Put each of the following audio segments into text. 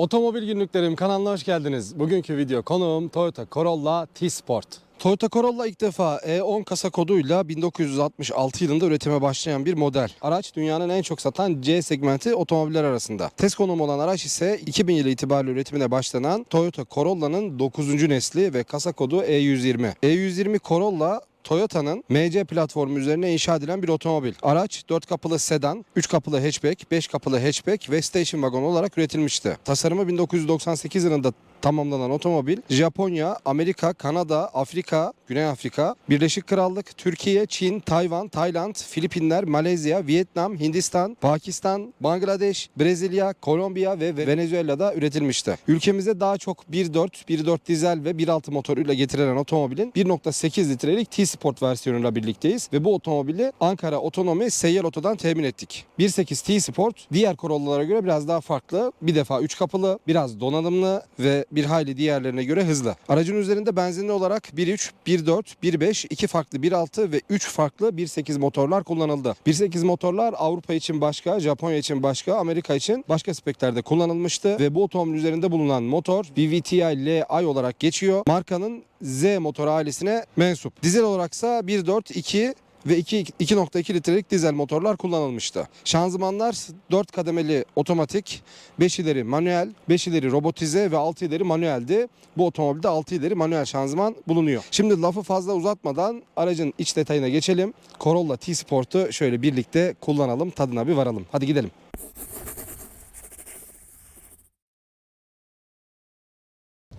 Otomobil günlüklerim kanalına hoş geldiniz. Bugünkü video konuğum Toyota Corolla T-Sport. Toyota Corolla ilk defa E10 kasa koduyla 1966 yılında üretime başlayan bir model. Araç dünyanın en çok satan C segmenti otomobiller arasında. Test konumu olan araç ise 2000 yılı itibariyle üretimine başlanan Toyota Corolla'nın 9. nesli ve kasa kodu E120. E120 Corolla Toyota'nın MC platformu üzerine inşa edilen bir otomobil. Araç 4 kapılı sedan, 3 kapılı hatchback, 5 kapılı hatchback ve station wagon olarak üretilmişti. Tasarımı 1998 yılında tamamlanan otomobil Japonya, Amerika, Kanada, Afrika, Güney Afrika, Birleşik Krallık, Türkiye, Çin, Tayvan, Tayland, Filipinler, Malezya, Vietnam, Hindistan, Pakistan, Bangladeş, Brezilya, Kolombiya ve Venezuela'da üretilmişti. Ülkemize daha çok 1.4, 1.4 dizel ve 1.6 motoruyla getirilen otomobilin 1.8 litrelik T-Sport versiyonuyla birlikteyiz ve bu otomobili Ankara Otonomi Seyyar Oto'dan temin ettik. 1.8 T-Sport diğer Corolla'lara göre biraz daha farklı. Bir defa 3 kapılı, biraz donanımlı ve bir hayli diğerlerine göre hızlı. Aracın üzerinde benzinli olarak 1.3, 1.4, 1.5, 2 farklı 1.6 ve 3 farklı 1.8 motorlar kullanıldı. 1.8 motorlar Avrupa için başka, Japonya için başka, Amerika için başka speklerde kullanılmıştı ve bu otomobil üzerinde bulunan motor VVTi Li olarak geçiyor. Markanın Z motor ailesine mensup. Dizel olaraksa 1.4, 2 ve 2 2.2 litrelik dizel motorlar kullanılmıştı. Şanzımanlar 4 kademeli otomatik, 5 ileri manuel, 5 ileri robotize ve 6 ileri manueldi. Bu otomobilde 6 ileri manuel şanzıman bulunuyor. Şimdi lafı fazla uzatmadan aracın iç detayına geçelim. Corolla T-Sport'u şöyle birlikte kullanalım, tadına bir varalım. Hadi gidelim.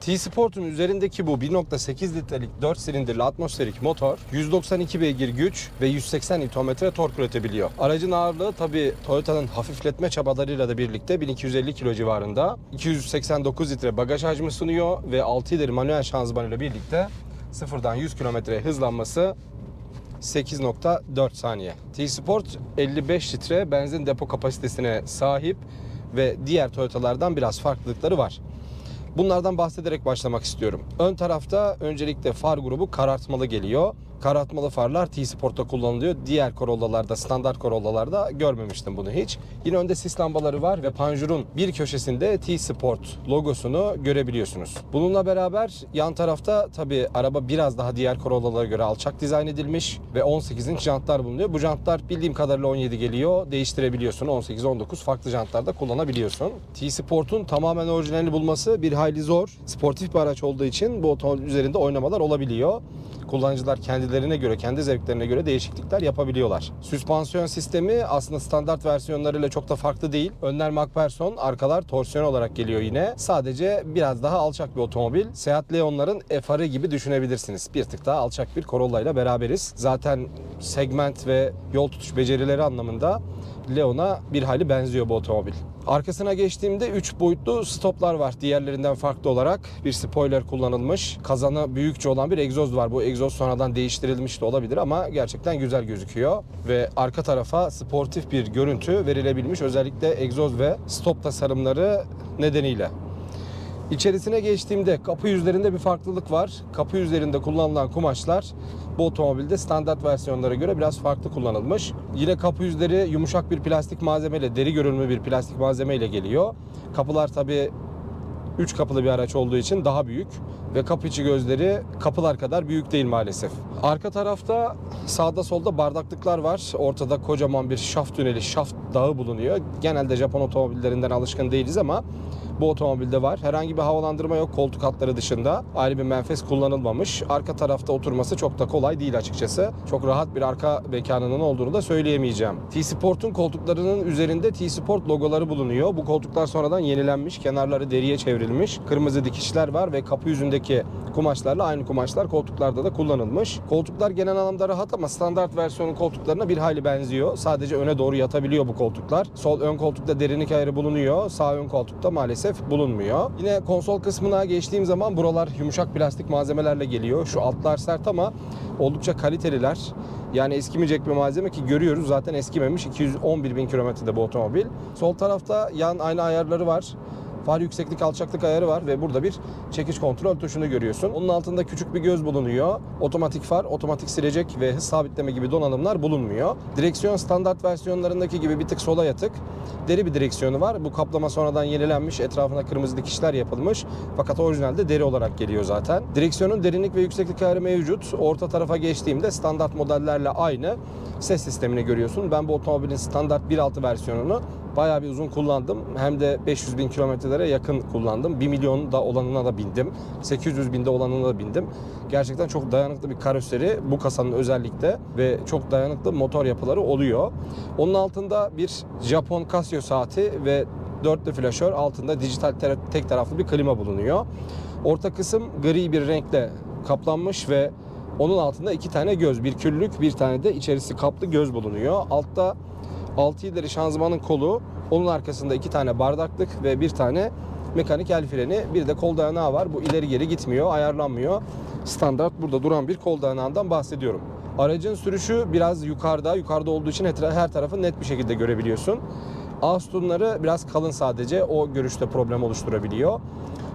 T-Sport'un üzerindeki bu 1.8 litrelik 4 silindirli atmosferik motor 192 beygir güç ve 180 Nm tork üretebiliyor. Aracın ağırlığı tabi Toyota'nın hafifletme çabalarıyla da birlikte 1250 kilo civarında. 289 litre bagaj hacmi sunuyor ve 6 ileri manuel şanzımanıyla birlikte sıfırdan 100 km hızlanması 8.4 saniye. T-Sport 55 litre benzin depo kapasitesine sahip ve diğer Toyota'lardan biraz farklılıkları var. Bunlardan bahsederek başlamak istiyorum. Ön tarafta öncelikle far grubu karartmalı geliyor. Karartmalı farlar T-Sport'ta kullanılıyor. Diğer Corolla'larda, standart Corolla'larda görmemiştim bunu hiç. Yine önde sis lambaları var ve panjurun bir köşesinde T-Sport logosunu görebiliyorsunuz. Bununla beraber yan tarafta tabi araba biraz daha diğer Corolla'lara göre alçak dizayn edilmiş ve 18 inç jantlar bulunuyor. Bu jantlar bildiğim kadarıyla 17 geliyor. Değiştirebiliyorsun. 18-19 farklı jantlarda kullanabiliyorsun. T-Sport'un tamamen orijinalini bulması bir hayli zor. Sportif bir araç olduğu için bu otomobil üzerinde oynamalar olabiliyor kullanıcılar kendilerine göre, kendi zevklerine göre değişiklikler yapabiliyorlar. Süspansiyon sistemi aslında standart versiyonlarıyla çok da farklı değil. Önler MacPherson, arkalar torsiyon olarak geliyor yine. Sadece biraz daha alçak bir otomobil. Seat Leon'ların FR'ı gibi düşünebilirsiniz. Bir tık daha alçak bir Corolla ile beraberiz. Zaten segment ve yol tutuş becerileri anlamında Leon'a bir hayli benziyor bu otomobil. Arkasına geçtiğimde 3 boyutlu stoplar var diğerlerinden farklı olarak. Bir spoiler kullanılmış. Kazanı büyükçe olan bir egzoz var. Bu egzoz sonradan değiştirilmiş de olabilir ama gerçekten güzel gözüküyor. Ve arka tarafa sportif bir görüntü verilebilmiş. Özellikle egzoz ve stop tasarımları nedeniyle. İçerisine geçtiğimde kapı yüzlerinde bir farklılık var. Kapı yüzlerinde kullanılan kumaşlar bu otomobilde standart versiyonlara göre biraz farklı kullanılmış. Yine kapı yüzleri yumuşak bir plastik malzemeyle, deri görünümlü bir plastik malzemeyle geliyor. Kapılar tabi 3 kapılı bir araç olduğu için daha büyük ve kapı içi gözleri kapılar kadar büyük değil maalesef. Arka tarafta sağda solda bardaklıklar var. Ortada kocaman bir şaft tüneli, şaft dağı bulunuyor. Genelde Japon otomobillerinden alışkın değiliz ama bu otomobilde var. Herhangi bir havalandırma yok koltuk altları dışında. Ayrı bir menfez kullanılmamış. Arka tarafta oturması çok da kolay değil açıkçası. Çok rahat bir arka mekanının olduğunu da söyleyemeyeceğim. T-Sport'un koltuklarının üzerinde T-Sport logoları bulunuyor. Bu koltuklar sonradan yenilenmiş. Kenarları deriye çevrilmiş. Kırmızı dikişler var ve kapı yüzündeki kumaşlarla aynı kumaşlar koltuklarda da kullanılmış. Koltuklar genel anlamda rahat ama standart versiyonun koltuklarına bir hayli benziyor. Sadece öne doğru yatabiliyor bu koltuklar. Sol ön koltukta derinlik ayarı bulunuyor. Sağ ön koltukta maalesef bulunmuyor. Yine konsol kısmına geçtiğim zaman buralar yumuşak plastik malzemelerle geliyor. Şu altlar sert ama oldukça kaliteliler. Yani eskimeyecek bir malzeme ki görüyoruz zaten eskimemiş. 211 bin kilometrede bu otomobil. Sol tarafta yan ayna ayarları var. Far yükseklik alçaklık ayarı var ve burada bir çekiş kontrol tuşunu görüyorsun. Onun altında küçük bir göz bulunuyor. Otomatik far, otomatik silecek ve hız sabitleme gibi donanımlar bulunmuyor. Direksiyon standart versiyonlarındaki gibi bir tık sola yatık. Deri bir direksiyonu var. Bu kaplama sonradan yenilenmiş. Etrafına kırmızı dikişler yapılmış. Fakat orijinalde deri olarak geliyor zaten. Direksiyonun derinlik ve yükseklik ayarı mevcut. Orta tarafa geçtiğimde standart modellerle aynı ses sistemini görüyorsun. Ben bu otomobilin standart 1.6 versiyonunu bayağı bir uzun kullandım. Hem de 500 bin kilometrelere yakın kullandım. 1 milyon da olanına da bindim. 800 binde olanına da bindim. Gerçekten çok dayanıklı bir karoseri bu kasanın özellikle ve çok dayanıklı motor yapıları oluyor. Onun altında bir Japon Casio saati ve dörtlü flaşör altında dijital te- tek taraflı bir klima bulunuyor. Orta kısım gri bir renkle kaplanmış ve onun altında iki tane göz, bir küllük, bir tane de içerisi kaplı göz bulunuyor. Altta 6 ileri şanzımanın kolu, onun arkasında iki tane bardaklık ve bir tane mekanik el freni, bir de kol dayanağı var. Bu ileri geri gitmiyor, ayarlanmıyor. Standart burada duran bir kol dayanağından bahsediyorum. Aracın sürüşü biraz yukarıda, yukarıda olduğu için her tarafı net bir şekilde görebiliyorsun. Ağ sütunları biraz kalın sadece, o görüşte problem oluşturabiliyor.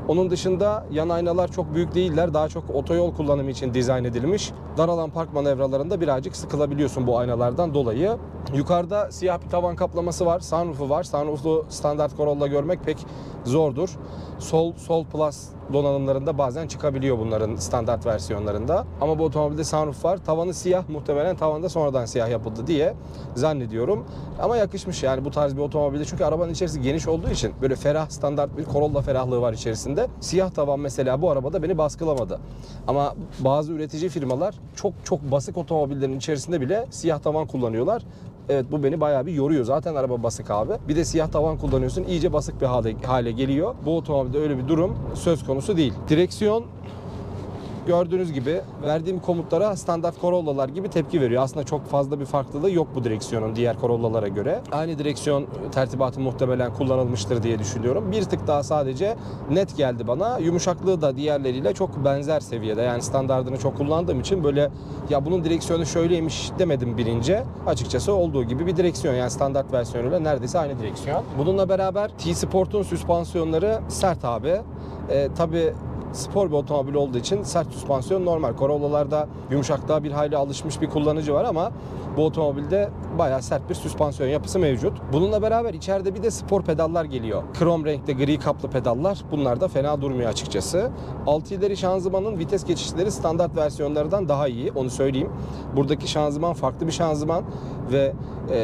Onun dışında yan aynalar çok büyük değiller. Daha çok otoyol kullanımı için dizayn edilmiş. Dar alan park manevralarında birazcık sıkılabiliyorsun bu aynalardan dolayı. Yukarıda siyah bir tavan kaplaması var. Sunroof'u var. Sunroof'lu standart Corolla görmek pek zordur. Sol Sol Plus donanımlarında bazen çıkabiliyor bunların standart versiyonlarında. Ama bu otomobilde sunroof var. Tavanı siyah muhtemelen tavanda sonradan siyah yapıldı diye zannediyorum. Ama yakışmış yani bu tarz bir otomobilde. Çünkü arabanın içerisi geniş olduğu için böyle ferah standart bir Corolla ferahlığı var içerisinde. Siyah tavan mesela bu arabada beni baskılamadı. Ama bazı üretici firmalar çok çok basık otomobillerin içerisinde bile siyah tavan kullanıyorlar. Evet bu beni bayağı bir yoruyor. Zaten araba basık abi. Bir de siyah tavan kullanıyorsun. iyice basık bir hale, hale geliyor. Bu otomobilde öyle bir durum söz konusu değil. Direksiyon gördüğünüz gibi verdiğim komutlara standart Corolla'lar gibi tepki veriyor. Aslında çok fazla bir farklılığı yok bu direksiyonun diğer Corolla'lara göre. Aynı direksiyon tertibatı muhtemelen kullanılmıştır diye düşünüyorum. Bir tık daha sadece net geldi bana. Yumuşaklığı da diğerleriyle çok benzer seviyede. Yani standartını çok kullandığım için böyle ya bunun direksiyonu şöyleymiş demedim birince. Açıkçası olduğu gibi bir direksiyon. Yani standart versiyonuyla neredeyse aynı direksiyon. Bununla beraber T-Sport'un süspansiyonları sert abi. E, tabii spor bir otomobil olduğu için sert süspansiyon normal. Corolla'larda yumuşaklığa bir hayli alışmış bir kullanıcı var ama bu otomobilde bayağı sert bir süspansiyon yapısı mevcut. Bununla beraber içeride bir de spor pedallar geliyor. Krom renkte gri kaplı pedallar. Bunlar da fena durmuyor açıkçası. 6 ileri şanzımanın vites geçişleri standart versiyonlardan daha iyi. Onu söyleyeyim. Buradaki şanzıman farklı bir şanzıman ve e,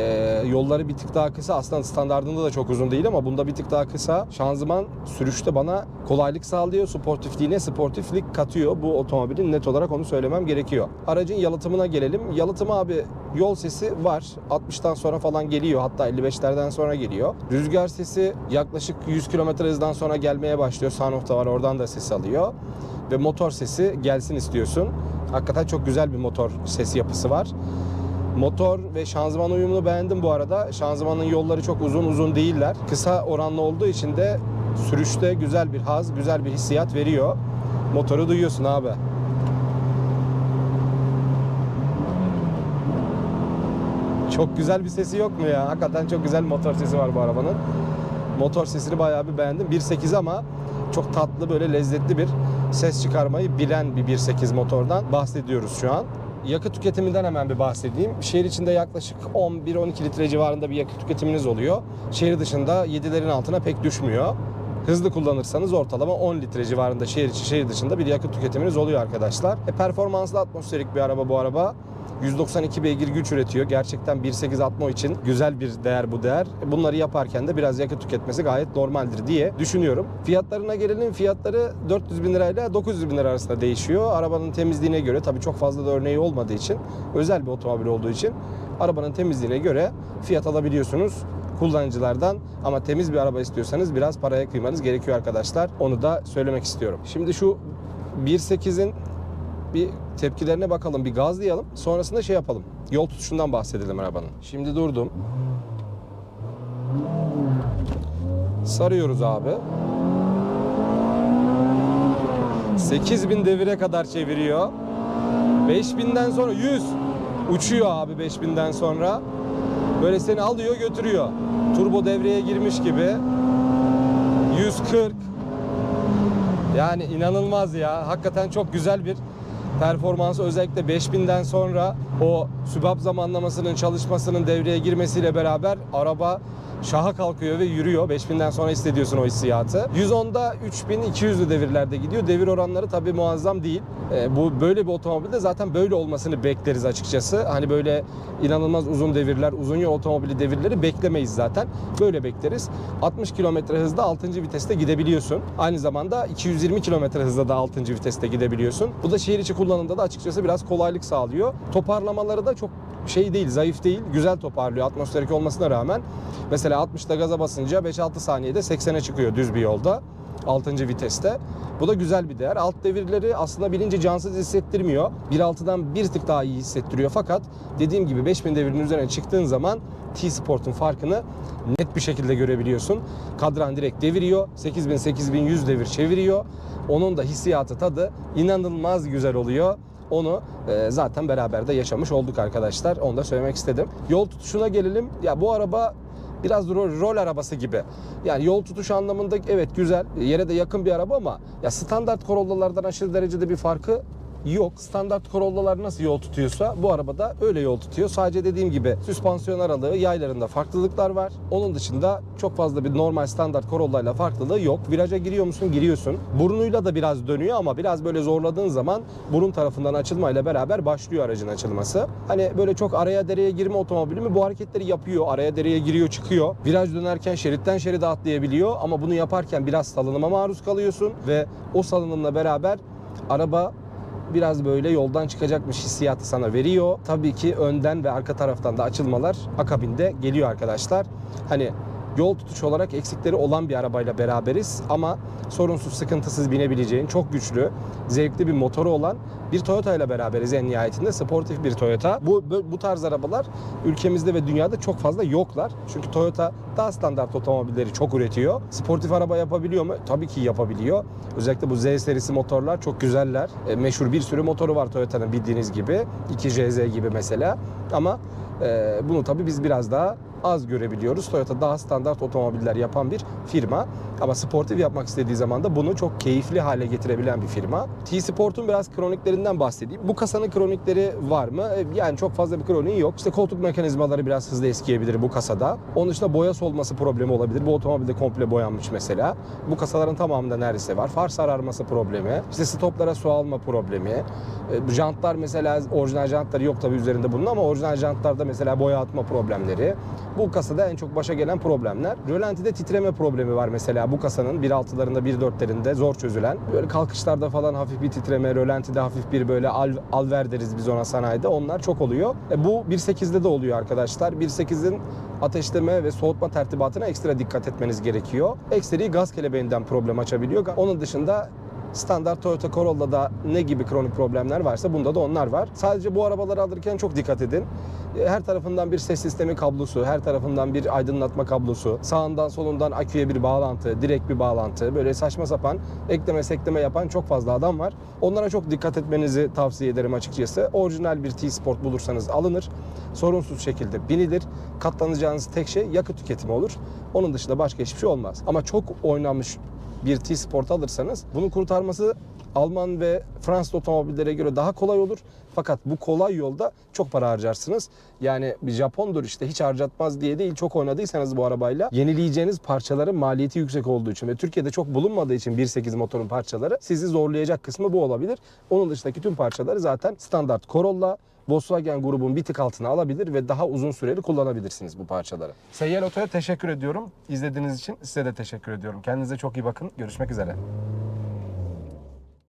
yolları bir tık daha kısa. Aslında standartında da çok uzun değil ama bunda bir tık daha kısa. Şanzıman sürüşte bana kolaylık sağlıyor. Sportifliğine sportiflik katıyor. Bu otomobilin net olarak onu söylemem gerekiyor. Aracın yalıtımına gelelim. Yalıtımı abi yol sesi var. 60'tan sonra falan geliyor. Hatta 55'lerden sonra geliyor. Rüzgar sesi yaklaşık 100 km hızdan sonra gelmeye başlıyor. Sunroof da var oradan da ses alıyor. Ve motor sesi gelsin istiyorsun. Hakikaten çok güzel bir motor ses yapısı var. Motor ve şanzıman uyumunu beğendim bu arada. Şanzımanın yolları çok uzun uzun değiller. Kısa oranlı olduğu için de sürüşte güzel bir haz, güzel bir hissiyat veriyor. Motoru duyuyorsun abi. Çok güzel bir sesi yok mu ya? Hakikaten çok güzel motor sesi var bu arabanın. Motor sesini bayağı bir beğendim. 1.8 ama çok tatlı böyle lezzetli bir ses çıkarmayı bilen bir 1.8 motordan bahsediyoruz şu an. Yakıt tüketiminden hemen bir bahsedeyim. Şehir içinde yaklaşık 11-12 litre civarında bir yakıt tüketiminiz oluyor. Şehir dışında 7'lerin altına pek düşmüyor. Hızlı kullanırsanız ortalama 10 litre civarında şehir içi şehir dışında bir yakıt tüketiminiz oluyor arkadaşlar. E, performanslı atmosferik bir araba bu araba. 192 beygir güç üretiyor. Gerçekten 1.8 Atmo için güzel bir değer bu değer. Bunları yaparken de biraz yakıt tüketmesi gayet normaldir diye düşünüyorum. Fiyatlarına gelelim. Fiyatları 400 bin lirayla 900 bin lira arasında değişiyor. Arabanın temizliğine göre tabii çok fazla da örneği olmadığı için özel bir otomobil olduğu için arabanın temizliğine göre fiyat alabiliyorsunuz kullanıcılardan ama temiz bir araba istiyorsanız biraz paraya kıymanız gerekiyor arkadaşlar. Onu da söylemek istiyorum. Şimdi şu 1.8'in bir tepkilerine bakalım, bir gazlayalım. Sonrasında şey yapalım. Yol tutuşundan bahsedelim arabanın. Şimdi durdum. Sarıyoruz abi. 8000 devire kadar çeviriyor. 5000'den sonra 100 uçuyor abi 5000'den sonra. Böyle seni alıyor götürüyor. Turbo devreye girmiş gibi. 140. Yani inanılmaz ya. Hakikaten çok güzel bir performansı özellikle 5000'den sonra o sübap zamanlamasının çalışmasının devreye girmesiyle beraber araba şaha kalkıyor ve yürüyor. 5000'den sonra hissediyorsun o hissiyatı. 110'da 3200'lü devirlerde gidiyor. Devir oranları tabii muazzam değil. Ee, bu böyle bir otomobilde zaten böyle olmasını bekleriz açıkçası. Hani böyle inanılmaz uzun devirler, uzun yol otomobili devirleri beklemeyiz zaten. Böyle bekleriz. 60 km hızda 6. viteste gidebiliyorsun. Aynı zamanda 220 km hızda da 6. viteste gidebiliyorsun. Bu da şehir içi kullanımda da açıkçası biraz kolaylık sağlıyor. Toparlamaları da çok şey değil, zayıf değil. Güzel toparlıyor atmosferik olmasına rağmen. Mesela 60'da gaza basınca 5-6 saniyede 80'e çıkıyor düz bir yolda. 6. viteste. Bu da güzel bir değer. Alt devirleri aslında bilince cansız hissettirmiyor. 1.6'dan bir tık daha iyi hissettiriyor. Fakat dediğim gibi 5000 devirinin üzerine çıktığın zaman T-Sport'un farkını net bir şekilde görebiliyorsun. Kadran direkt deviriyor. 8000-8100 devir çeviriyor. Onun da hissiyatı tadı inanılmaz güzel oluyor. Onu e, zaten beraber de yaşamış olduk arkadaşlar. Onu da söylemek istedim. Yol tutuşuna gelelim. Ya bu araba biraz rol, rol arabası gibi. Yani yol tutuşu anlamında evet güzel. Yere de yakın bir araba ama ya standart Corolla'lardan aşırı derecede bir farkı yok. Standart Corolla'lar nasıl yol tutuyorsa bu arabada öyle yol tutuyor. Sadece dediğim gibi süspansiyon aralığı yaylarında farklılıklar var. Onun dışında çok fazla bir normal standart Corolla ile farklılığı yok. Viraja giriyor musun? Giriyorsun. Burnuyla da biraz dönüyor ama biraz böyle zorladığın zaman burun tarafından açılmayla beraber başlıyor aracın açılması. Hani böyle çok araya dereye girme otomobili mi bu hareketleri yapıyor. Araya dereye giriyor çıkıyor. Viraj dönerken şeritten şeride atlayabiliyor ama bunu yaparken biraz salınıma maruz kalıyorsun ve o salınımla beraber araba biraz böyle yoldan çıkacakmış hissiyatı sana veriyor. Tabii ki önden ve arka taraftan da açılmalar akabinde geliyor arkadaşlar. Hani yol tutuş olarak eksikleri olan bir arabayla beraberiz ama sorunsuz sıkıntısız binebileceğin çok güçlü, zevkli bir motoru olan bir Toyota ile beraberiz en nihayetinde. Sportif bir Toyota. Bu bu tarz arabalar ülkemizde ve dünyada çok fazla yoklar. Çünkü Toyota daha standart otomobilleri çok üretiyor. Sportif araba yapabiliyor mu? Tabii ki yapabiliyor. Özellikle bu Z serisi motorlar çok güzeller. E, meşhur bir sürü motoru var Toyota'nın bildiğiniz gibi. 2JZ gibi mesela. Ama e, bunu tabii biz biraz daha az görebiliyoruz. Toyota daha standart otomobiller yapan bir firma. Ama sportif yapmak istediği zaman da bunu çok keyifli hale getirebilen bir firma. T-Sport'un biraz kroniklerinden bahsedeyim. Bu kasanın kronikleri var mı? E, Yani çok fazla bir kroniği yok. İşte koltuk mekanizmaları biraz hızlı eskiyebilir bu kasada. Onun dışında boya solması problemi olabilir. Bu otomobilde komple boyanmış mesela. Bu kasaların tamamında neredeyse var. Far sararması problemi. İşte stoplara su alma problemi. E, Jantlar mesela orijinal jantları yok tabii üzerinde bunun ama orijinal jantlarda mesela boya atma problemleri. Bu kasada en çok başa gelen problemler. Rölantide titreme problemi var mesela bu kasanın 1.6'larında 1.4'lerinde zor çözülen. Böyle kalkışlarda falan hafif bir titreme, rölantide hafif bir böyle al, alver deriz biz ona sanayide. Onlar çok oluyor. E, bu 1.8'de de oluyor arkadaşlar. 1.8'in ateşleme ve soğutma tertibatına ekstra dikkat etmeniz gerekiyor. Ekseri gaz kelebeğinden problem açabiliyor. Onun dışında Standart Toyota Corolla'da ne gibi kronik problemler varsa bunda da onlar var. Sadece bu arabaları alırken çok dikkat edin. E, Her tarafından bir ses sistemi kablosu, her tarafından bir aydınlatma kablosu, sağından solundan aküye bir bağlantı, direkt bir bağlantı, böyle saçma sapan ekleme sekleme yapan çok fazla adam var. Onlara çok dikkat etmenizi tavsiye ederim açıkçası. Orijinal bir T-Sport bulursanız alınır. Sorunsuz şekilde binilir. Katlanacağınız tek şey yakıt tüketimi olur. Onun dışında başka hiçbir şey olmaz. Ama çok oynanmış bir T-Sport alırsanız bunu kurtarması Alman ve Fransız otomobillere göre daha kolay olur. Fakat bu kolay yolda çok para harcarsınız. Yani bir Japondur işte hiç harcatmaz diye değil. Çok oynadıysanız bu arabayla yenileyeceğiniz parçaların maliyeti yüksek olduğu için ve Türkiye'de çok bulunmadığı için 1.8 motorun parçaları sizi zorlayacak kısmı bu olabilir. Onun dışındaki tüm parçaları zaten standart Corolla, Volkswagen grubun bir tık altına alabilir ve daha uzun süreli kullanabilirsiniz bu parçaları. Seyyar Oto'ya teşekkür ediyorum. İzlediğiniz için size de teşekkür ediyorum. Kendinize çok iyi bakın. Görüşmek üzere.